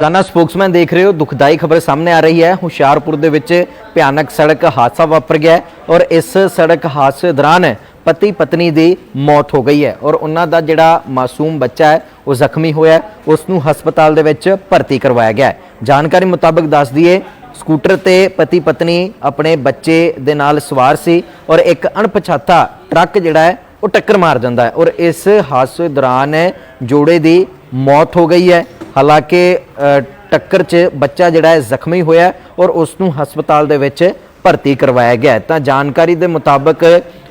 ਰੋਜ਼ਾਨਾ ਸਪੋਕਸਮੈਨ ਦੇਖ ਰਹੇ ਹੋ, ਦੁਖਦਾਈ ਖਬਰ ਸਾਹਮਣੇ ਆ ਰਹੀ ਹੈ। ਹੁਸ਼ਿਆਰਪੁਰ ਦੇ ਵਿੱਚ ਭਿਆਨਕ ਸੜਕ ਹਾਦਸਾ ਵਾਪਰ ਗਿਆ ਔਰ ਇਸ ਸੜਕ ਹਾਦਸੇ ਦੌਰਾਨ ਪਤੀ ਪਤਨੀ ਦੀ ਮੌਤ ਹੋ ਗਈ ਹੈ ਔਰ ਉਹਨਾਂ ਦਾ ਜਿਹੜਾ ਮਾਸੂਮ ਬੱਚਾ ਹੈ, ਉਹ ਜ਼ਖਮੀ ਹੋਇਆ ਹੈ। ਉਸ ਨੂੰ ਹਸਪਤਾਲ ਦੇ ਵਿੱਚ ਭਰਤੀ ਕਰਵਾਇਆ ਗਿਆ ਹੈ। ਜਾਣਕਾਰੀ ਮੁਤਾਬਕ ਦੱਸ ਦਈਏ, ਸਕੂਟਰ ਤੇ ਪਤੀ ਪਤਨੀ ਆਪਣੇ ਬੱਚੇ ਦੇ ਨਾਲ ਸਵਾਰ ਸੀ ਔਰ ਇੱਕ ਅਣਪਛਾਤਾ ਟਰੱਕ ਜਿਹੜਾ ਹੈ, ਉਹ ਟੱਕਰ ਮਾਰ ਜਾਂਦਾ ਹੈ ਔਰ ਇਸ ਹਾਦਸੇ ਦੌਰਾਨ ਜੋੜੇ ਦੀ ਮੌਤ ਹੋ ਗਈ ਹੈ। ਹਾਲਾਂਕਿ ਟੱਕਰ 'ਚ ਬੱਚਾ ਜਿਹੜਾ ਹੈ ਜ਼ਖਮੀ ਹੋਇਆ ਔਰ ਉਸ ਨੂੰ ਹਸਪਤਾਲ ਦੇ ਵਿੱਚ ਭਰਤੀ ਕਰਵਾਇਆ ਗਿਆ ਤਾਂ ਜਾਣਕਾਰੀ ਦੇ ਮੁਤਾਬਕ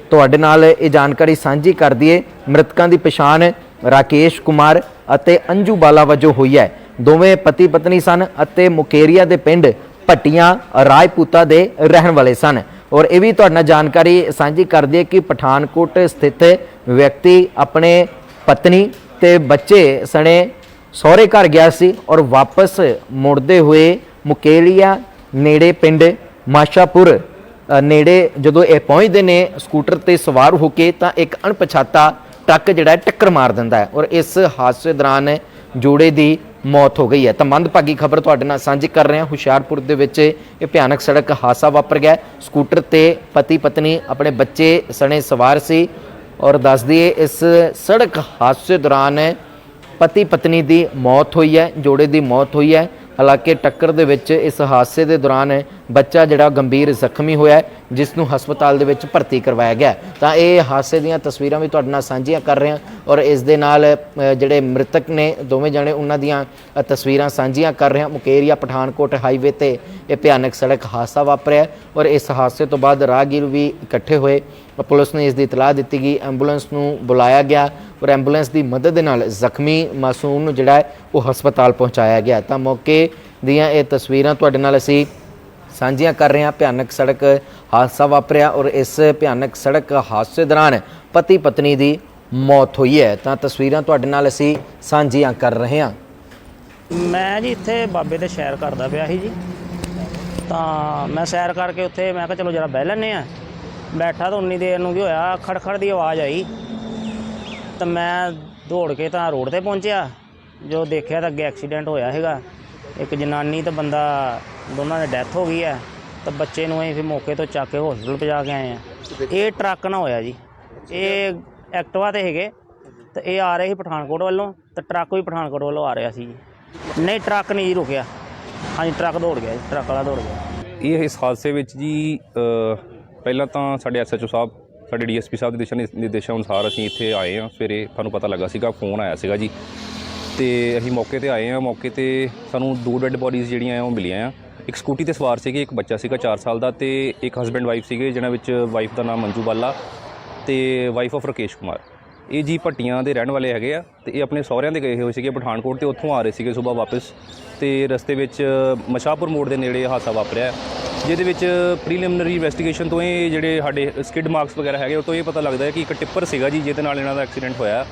ਤੁਹਾਡੇ ਨਾਲ ਇਹ ਜਾਣਕਾਰੀ ਸਾਂਝੀ ਕਰ ਦਈਏ। ਮ੍ਰਿਤਕਾਂ ਦੀ ਪਛਾਣ ਰਾਕੇਸ਼ ਕੁਮਾਰ ਅਤੇ ਅੰਜੂ ਬਾਲਾ ਵਜੋਂ ਹੋਈ ਹੈ। ਦੋਵੇਂ ਪਤੀ ਪਤਨੀ ਸਨ ਅਤੇ ਮੁਕੇਰੀਆ ਦੇ ਪਿੰਡ ਭੱਟੀਆਂ ਰਾਜਪੂਤਾ ਦੇ ਰਹਿਣ ਵਾਲੇ ਸਨ। ਔਰ ਇਹ ਵੀ ਤੁਹਾਡਾ ਜਾਣਕਾਰੀ ਸਾਂਝੀ ਕਰ ਦਈਏ ਕਿ ਪਠਾਨਕੋਟ ਸਥਿਤ ਵਿਅਕਤੀ, ਆਪਣੇ ਪਤਨੀ ਤੇ ਬੱਚੇ ਸਣੇ ਸਹੁਰੇ ਘਰ ਗਿਆ ਸੀ ਔਰ ਵਾਪਸ ਮੁੜਦੇ ਹੋਏ ਮੁਕੇਲੀਆ ਨੇੜੇ ਪਿੰਡ ਮਾਸ਼ਾਪੁਰ ਨੇੜੇ ਜਦੋਂ ਇਹ ਪਹੁੰਚਦੇ ਨੇ ਸਕੂਟਰ ਤੇ ਸਵਾਰ ਹੋ ਕੇ ਤਾਂ ਇੱਕ ਅਣਪਛਾਤਾ ਟਰੱਕ ਜਿਹੜਾ ਟੱਕਰ ਮਾਰ ਦਿੰਦਾ ਹੈ ਔਰ ਇਸ ਹਾਦਸੇ ਦੌਰਾਨ ਜੋੜੇ ਦੀ ਮੌਤ ਹੋ ਗਈ ਹੈ। ਤਾਂ ਮੰਦਭਾਗੀ ਖਬਰ ਤੁਹਾਡੇ ਨਾਲ ਸਾਂਝੀ ਕਰ ਰਹੇ ਹਾਂ। ਹੁਸ਼ਿਆਰਪੁਰ ਦੇ ਵਿੱਚ ਇਹ ਭਿਆਨਕ ਸੜਕ ਹਾਦਸਾ ਵਾਪਰ ਗਿਆ ਸਕੂਟਰ ਤੇ ਪਤੀ ਪਤਨੀ ਆਪਣੇ ਬੱਚੇ ਸਣੇ ਸਵਾਰ ਸੀ ਔਰ ਦੱਸ ਦਈਏ ਇਸ ਸੜਕ ਹਾਦਸੇ ਦੌਰਾਨ ਪਤੀ ਪਤਨੀ ਦੀ ਮੌਤ ਹੋਈ ਹੈ, ਜੋੜੇ ਦੀ ਮੌਤ ਹੋਈ ਹੈ। ਹਾਲਾਂਕਿ ਟੱਕਰ ਦੇ ਵਿੱਚ ਇਸ ਹਾਦਸੇ ਦੇ ਦੌਰਾਨ ਬੱਚਾ ਜਿਹੜਾ ਗੰਭੀਰ ਜ਼ਖਮੀ ਹੋਇਆ ਜਿਸ ਨੂੰ ਹਸਪਤਾਲ ਦੇ ਵਿੱਚ ਭਰਤੀ ਕਰਵਾਇਆ ਗਿਆ ਤਾਂ ਇਹ ਹਾਦਸੇ ਦੀਆਂ ਤਸਵੀਰਾਂ ਵੀ ਤੁਹਾਡੇ ਨਾਲ ਸਾਂਝੀਆਂ ਕਰ ਰਹੇ ਹਾਂ ਔਰ ਇਸ ਦੇ ਨਾਲ ਜਿਹੜੇ ਮ੍ਰਿਤਕ ਨੇ, ਦੋਵੇਂ ਜਣੇ ਉਹਨਾਂ ਦੀਆਂ ਤਸਵੀਰਾਂ ਸਾਂਝੀਆਂ ਕਰ ਰਹੇ ਹਾਂ। ਮੁਕੇਰੀਆ, ਪਠਾਨਕੋਟ ਹਾਈਵੇ ਤੇ ਇਹ ਭਿਆਨਕ ਸੜਕ ਹਾਦਸਾ ਵਾਪਰਿਆ ਔਰ ਇਸ ਹਾਦਸੇ ਤੋਂ ਬਾਅਦ ਰਾਹਗੀਰ ਵੀ ਇਕੱਠੇ ਹੋਏ। ਪੁਲਿਸ ਨੇ ਇਸ ਦੀ ਇਤਲਾਹ ਦਿੱਤੀ ਗਈ ਐਂਬੂਲੈਂਸ ਨੂੰ ਬੁਲਾਇਆ ਗਿਆ ਔਰ ਐਂਬੂਲੈਂਸ ਦੀ ਮਦਦ ਦੇ ਨਾਲ ਜ਼ਖਮੀ ਮਾਸੂਮ ਨੂੰ ਜਿਹੜਾ ਉਹ ਹਸਪਤਾਲ ਪਹੁੰਚਾਇਆ ਗਿਆ। ਤਾਂ ਮੌਕੇ ਦੀਆਂ ਇਹ ਤਸਵੀਰਾਂ ਤੁਹਾਡੇ ਨਾਲ ਅਸੀਂ ਸਾਂਝੀਆਂ ਕਰ ਰਹੇ ਹਾਂ ਭਿਆਨਕ ਸੜਕ ਹਾਦਸਾ ਵਾਪਰਿਆ ਔਰ ਇਸ ਭਿਆਨਕ ਸੜਕ ਹਾਦਸੇ ਦੌਰਾਨ ਪਤੀ ਪਤਨੀ ਦੀ ਮੌਤ ਹੋਈ ਹੈ। ਤਾਂ ਤਸਵੀਰਾਂ ਤੁਹਾਡੇ ਨਾਲ ਅਸੀਂ ਸਾਂਝੀਆਂ ਕਰ ਰਹੇ ਹਾਂ। ਮੈਂ ਜੀ ਇੱਥੇ ਬਾਬੇ ਦੇ ਸੈਰ ਕਰਦਾ ਪਿਆ ਸੀ ਜੀ। ਤਾਂ ਮੈਂ ਸੈਰ ਕਰਕੇ ਉੱਥੇ ਮੈਂ ਕਿਹਾ ਚਲੋ ਜਰਾ ਬਹਿ ਲੈਨੇ ਆ ਬੈਠਾ ਤਾਂ ਉਨੀ ਦੇਰ ਨੂੰ ਕੀ ਹੋਇਆ, ਖੜਖੜ ਦੀ ਆਵਾਜ਼ ਆਈ। ਤਾਂ ਮੈਂ ਦੌੜ ਕੇ ਤਾਂ ਰੋਡ ਤੇ ਪਹੁੰਚਿਆ। ਜੋ ਦੇਖਿਆ ਤਾਂ ਅੱਗੇ ਐਕਸੀਡੈਂਟ ਹੋਇਆ ਹੈਗਾ ਇੱਕ ਜਨਾਨੀ ਤੇ ਬੰਦਾ, ਦੋਨਾਂ ਦੀ ਡੈਥ ਹੋ ਗਈ ਹੈ, ਤਾਂ ਬੱਚੇ ਨੂੰ ਅਸੀਂ ਫਿਰ ਮੌਕੇ ਤੋਂ ਚੱਕ ਕੇ ਹਸਪੀਟਲ ਪਹੁੰਚਾ ਕੇ ਆਏ ਆ ਇਹ ਟਰੱਕ ਨਾ ਹੋਇਆ ਜੀ। ਇਹ ਐਕਟਿਵਾ ਤੇ ਹੈਗੇ ਤੇ ਇਹ ਆ ਰਹੇ ਸੀ ਪਠਾਨਕੋਟ ਵੱਲੋਂ, ਤੇ ਟਰੱਕ ਵੀ ਪਠਾਨਕੋਟ ਵੱਲੋਂ ਆ ਰਿਹਾ ਸੀ ਜੀ। ਨਹੀਂ, ਟਰੱਕ ਨਹੀਂ ਜੀ ਰੁਕਿਆ। ਹਾਂਜੀ, ਟਰੱਕ ਦੌੜ ਗਿਆ ਜੀ, ਟਰੱਕ ਵਾਲਾ ਦੌੜ ਗਿਆ। ਇਹ ਇਸ ਹਾਦਸੇ ਵਿੱਚ ਜੀ ਪਹਿਲਾਂ ਤਾਂ ਸਾਡੇ ਐਸਐਚਓ ਸਾਹਿਬ, ਸਾਡੇ ਡੀਐਸਪੀ ਸਾਹਿਬ ਦੇ ਦਿਸ਼ਾ ਨਿ- ਨਿਰਦੇਸ਼ਾਂ ਅਨੁਸਾਰ ਅਸੀਂ ਇੱਥੇ ਆਏ ਹਾਂ। ਸਵੇਰੇ ਤੁਹਾਨੂੰ ਪਤਾ ਲੱਗਾ ਸੀਗਾ, ਫੋਨ ਆਇਆ ਸੀਗਾ ਜੀ। ਤੇ ਅਸੀਂ ਮੌਕੇ ਤੇ ਆਏ ਹਾਂ। ਮੌਕੇ ਤੇ ਸਾਨੂੰ ਦੋ ਡੈੱਡ ਬੋਡੀਜ਼ ਜਿਹੜੀਆਂ ਆ, ਉਹ ਮਿਲੀਆਂ ਆ। ਇੱਕ ਸਕੂਟੀ ਤੇ ਸਵਾਰ ਸੀਗੇ, ਇੱਕ ਬੱਚਾ ਸੀਗਾ 4 ਸਾਲ ਦਾ ਤੇ ਇੱਕ ਹਸਬੈਂਡ ਵਾਈਫ ਸੀਗੇ, ਜਿਹਨਾਂ ਵਿੱਚ ਵਾਈਫ ਦਾ ਨਾਮ ਮੰਜੂ ਬਾਲਾ ਤੇ ਵਾਈਫ ਆਫ ਰਕੇਸ਼ ਕੁਮਾਰ। ਇਹ ਜੀ ਭੱਟੀਆਂ ਦੇ ਰਹਿਣ ਵਾਲੇ ਹੈਗੇ ਆ ਤੇ ਇਹ ਆਪਣੇ ਸਹੁਰਿਆਂ ਦੇ ਗਏ ਹੋਏ ਸੀਗੇ ਪਠਾਨਕੋਟ ਤੇ ਉੱਥੋਂ ਆ ਰਹੇ ਸੀਗੇ ਸਵੇਰ ਵਾਪਸ ਤੇ ਰਸਤੇ ਵਿੱਚ ਮਸ਼ਾਪੁਰ ਮੋੜ ਦੇ ਨੇੜੇ ਹਾਦਸਾ ਵਾਪਰਿਆ। ਜਿਹਦੇ ਵਿੱਚ ਪ੍ਰੀਲਿਮਿਨਰੀ ਇਨਵੈਸਟੀਗੇਸ਼ਨ ਤੋਂ ਇਹ ਜਿਹੜੇ ਸਾਡੇ ਸਕਿਡ ਮਾਰਕਸ ਵਗੈਰਾ ਹੈਗੇ, ਉਹ ਤੋਂ ਇਹ ਪਤਾ ਲੱਗਦਾ ਹੈ ਕਿ ਇੱਕ ਟਿੱਪਰ ਸੀਗਾ ਜੀ, ਜਿਹਦੇ ਨਾਲ ਇਹਨਾਂ ਦਾ ਐਕਸੀਡੈਂਟ ਹੋਇਆ।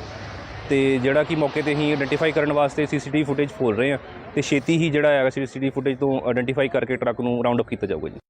ਤੇ ਜਿਹੜਾ ਕਿ ਮੌਕੇ ਤੇ ਹੀ ਆਇਡੈਂਟੀਫਾਈ ਕਰਨ ਵਾਸਤੇ ਸੀਸੀਟੀਵੀ ਫੁਟੇਜ ਫੋਲ ਰਹੇ ਆ ਤੇ ਛੇਤੀ ਹੀ ਜਿਹੜਾ ਹੈਗਾ ਸੀਸੀਟੀਵੀ ਫੁਟੇਜ ਤੋਂ ਆਇਡੈਂਟੀਫਾਈ ਕਰਕੇ ਟਰੱਕ ਨੂੰ ਰਾਉਂਡ ਅਪ ਕੀਤਾ ਜਾਊਗਾ ਜੀ।